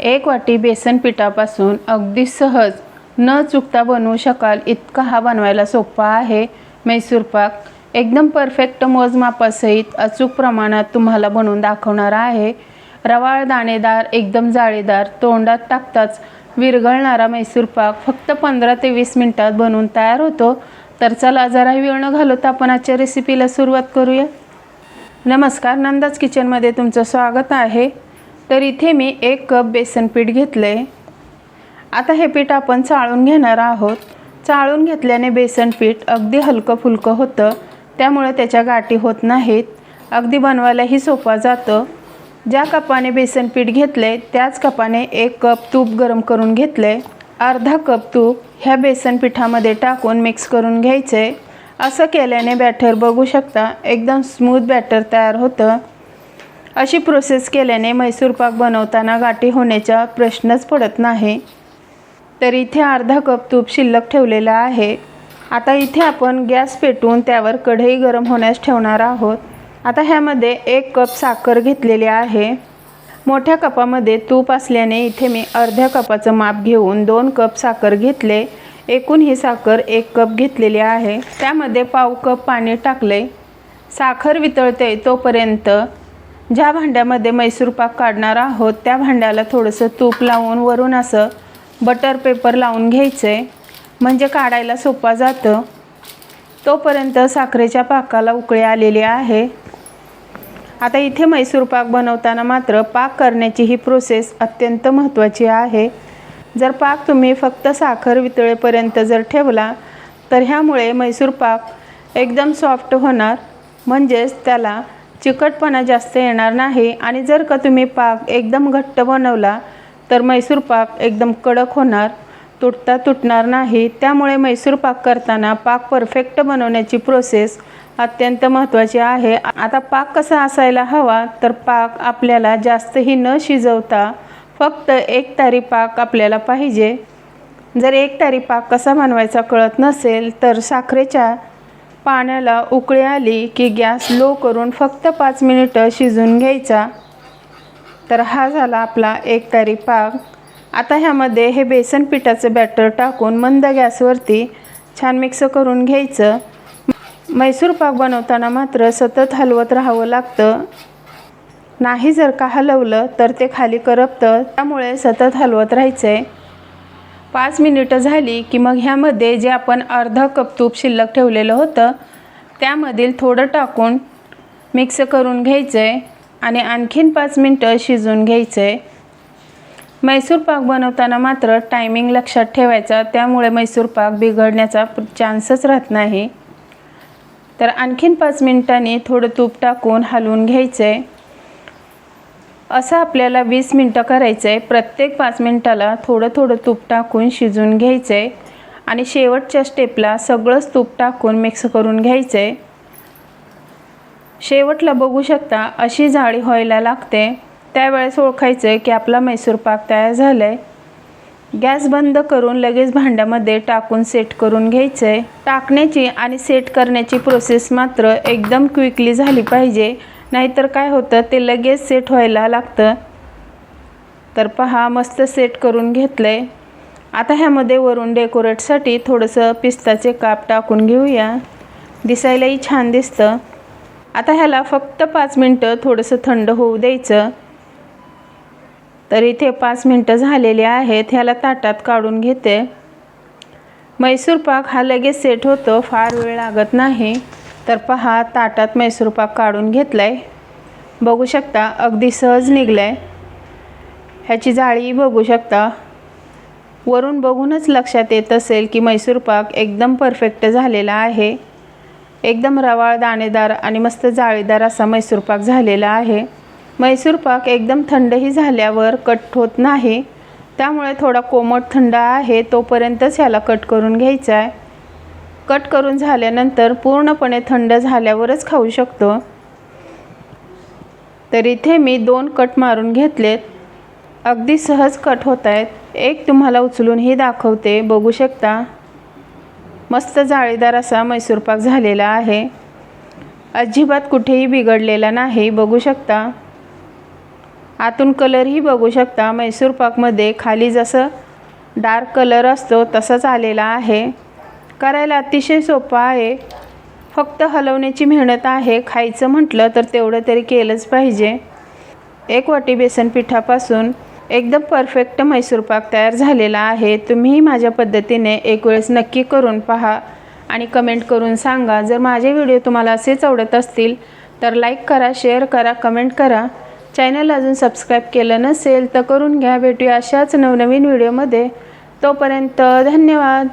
एक वाटी बेसन पिठापासून अगदी सहज न चुकता बनवू शकाल इतका हा बनवायला सोपा आहे. मैसूर पाक एकदम परफेक्ट मोजमापासहित अचूक प्रमाणात तुम्हाला बनवून दाखवणार आहे. रवाळ दाणेदार एकदम जाळीदार तोंडात टाकताच विरघळणारा मैसूर पाक फक्त पंधरा ते वीस मिनटात बनवून तयार होतो. तर चला जरा वेळ न घालवता आपण आजच्या रेसिपीला सुरुवात करूया. नमस्कार नंदाज किचनमध्ये तुमचं स्वागत आहे. तर इथे मी एक कप बेसन पीठ घेतलं आहे आता हे पीठ आपण चाळून घेणार आहोत. चाळून घेतल्याने बेसन पीठ अगदी हलकं फुलकं होतं. त्यामुळे त्याच्या गाठी होत नाहीत. अगदी बनवायलाही सोपा जातं. ज्या कपाने बेसन पीठ घेतले त्याच कपाने एक कप तूप गरम करून घेतले अर्धा कप तूप ह्या बेसन पिठामध्ये टाकून मिक्स करून घ्यायचे असं केल्याने बॅटर बघू शकता. एकदम स्मूथ बॅटर तयार होतं. अशी प्रोसेस केल्याने मैसूर पाक बनवताना गाठी होण्याचा प्रश्नच पडत नाही. तर इथे अर्धा कप तूप शिल्लक ठेवलेलं आहे. आता इथे आपण गॅस पेटवून त्यावर कढई गरम होण्यास ठेवणार आहोत. आता ह्यामध्ये एक कप साखर घेतलेली आहे. मोठ्या कपामध्ये तूप असल्याने इथे मी अर्ध्या कपाचं माप घेऊन दोन कप साखर घेतले. एकूण ही साखर एक कप घेतलेली आहे. त्यामध्ये पाव कप पाणी टाकले. साखर वितळते तोपर्यंत ज्या भांड्यामध्ये मैसूर पाक काढणार आहोत त्या भांड्याला थोडंसं तूप लावून वरून असं बटर पेपर लावून घ्यायचं आहे म्हणजे काढायला सोपा जातं. तोपर्यंत साखरेच्या पाकाला उकळी आलेली आहे. आता इथे मैसूर पाक बनवताना मात्र पाक करण्याची ही प्रोसेस अत्यंत महत्त्वाची आहे. जर पाक तुम्ही फक्त साखर वितळेपर्यंत जर ठेवला तर ह्यामुळे मैसूर पाक एकदम सॉफ्ट होणार. म्हणजेच त्याला चिकटपणा जास्त येणार नाही आणि जर का तुम्ही पाक एकदम घट्ट बनवला तर मैसूर पाक एकदम कडक होणार तुटता तुटणार नाही. त्यामुळे मैसूर पाक करताना पाक परफेक्ट बनवण्याची प्रोसेस अत्यंत महत्त्वाची आहे. आता पाक कसा असायला हवा तर पाक आपल्याला जास्तही न शिजवता फक्त एक तारी पाक आपल्याला पाहिजे. जर एक तारी पाक कसा बनवायचा कळत नसेल तर साखरेच्या पाण्याला उकळी आली की गॅस लो करून फक्त पाच मिनिटं शिजून घ्यायचा. तर हा झाला आपला एक तारी पाक. आता ह्यामध्ये हे बेसन पिठाचं बॅटर टाकून मंद गॅसवरती छान मिक्स करून घ्यायचं. मैसूर पाक बनवताना मात्र सतत हलवत राहावं लागतं. नाही जर का हलवलं तर ते खाली करपतं. त्यामुळे सतत हलवत राहायचं आहे पाच मिनिटं झाली की मग ह्यामध्ये जे आपण अर्धा कप तूप शिल्लक ठेवलेलं होतं त्यामधील थोडं टाकून मिक्स करून घ्यायचं आहे आणि आणखीन पाच मिनटं शिजवून घ्यायचं आहे मैसूर पाक बनवताना मात्र टायमिंग लक्षात ठेवायचा त्यामुळे मैसूर पाक बिघडण्याचा चान्सच राहत नाही. तर आणखीन पाच मिनिटांनी थोडं तूप टाकून हलवून घ्यायचं आहे असं आपल्याला वीस मिनटं करायचं आहे प्रत्येक पाच मिनटाला थोडं थोडं तूप टाकून शिजून घ्यायचं आहे आणि शेवटच्या स्टेपला सगळंच तूप टाकून मिक्स करून घ्यायचं आहे शेवटला बघू शकता अशी जाळी व्हायला लागते. त्यावेळेस ओळखायचं आहे की आपला मैसूर पाक तयार झाला आहे गॅस बंद करून लगेच भांड्यामध्ये टाकून सेट करून घ्यायचं आहे टाकण्याची आणि सेट करण्याची प्रोसेस मात्र एकदम क्विकली झाली पाहिजे. नाहीतर काय होतं? ते लगेच सेट व्हायला लागतं. तर पहा मस्त सेट करून घेतलं आहे आता ह्यामध्ये वरून डेकोरेटसाठी थोडंसं पिस्ताचे काप टाकून घेऊया. दिसायलाही छान दिसतं. आता ह्याला फक्त पाच मिनटं थोडंसं थंड होऊ द्यायचं. तर इथे पाच मिनटं झालेली आहेत. ह्याला ताटात काढून घेते. मैसूर पाक हा लगेच सेट होतो. फार वेळ लागत नाही. तर पहा ताटात मैसूरपाक काढून घेतला आहे बघू शकता अगदी सहज निघलं आहे ह्याची जाळी बघू शकता. वरून बघूनच लक्षात येत असेल की मैसूरपाक एकदम परफेक्ट झालेला आहे. एकदम रवाळ दाणेदार आणि मस्त जाळीदार असा मैसूरपाक झालेला आहे. मैसूरपाक एकदम थंडही झाल्यावर कट होत नाही. त्यामुळे थोडा कोमट थंड आहे तोपर्यंतच ह्याला कट करून घ्यायचा आहे कट करून झाल्यानंतर पूर्णपणे थंड झाल्यावरच खाऊ शकतो. तर इथे मी दोन कट मारून घेतलेत. अगदी सहज कट होत आहेत. एक तुम्हाला उचलूनही दाखवते. बघू शकता. मस्त जाळीदार असा मैसूरपाक झालेला आहे. अजिबात कुठेही बिघडलेला नाही. बघू शकता. आतून कलरही बघू शकता. मैसूरपाकमध्ये खाली जसं डार्क कलर असतो तसाच आलेला आहे. करायला अतिशय सोपं आहे. फक्त हलवण्याची मेहनत आहे खायचं म्हटलं तर तेवढं तरी केलंच पाहिजे. एक वाटी बेसन पिठापासून एकदम परफेक्ट मैसूर पाक तयार झालेला आहे. तुम्हीही माझ्या पद्धतीने एक वेळेस नक्की करून पहा आणि कमेंट करून सांगा. जर माझे व्हिडिओ तुम्हाला असेच आवडत असतील तर लाईक करा शेअर करा कमेंट करा. चॅनल अजून सबस्क्राईब केलं नसेल तर करून घ्या. भेटूया अशाच नवनवीन व्हिडिओमध्ये. तोपर्यंत धन्यवाद.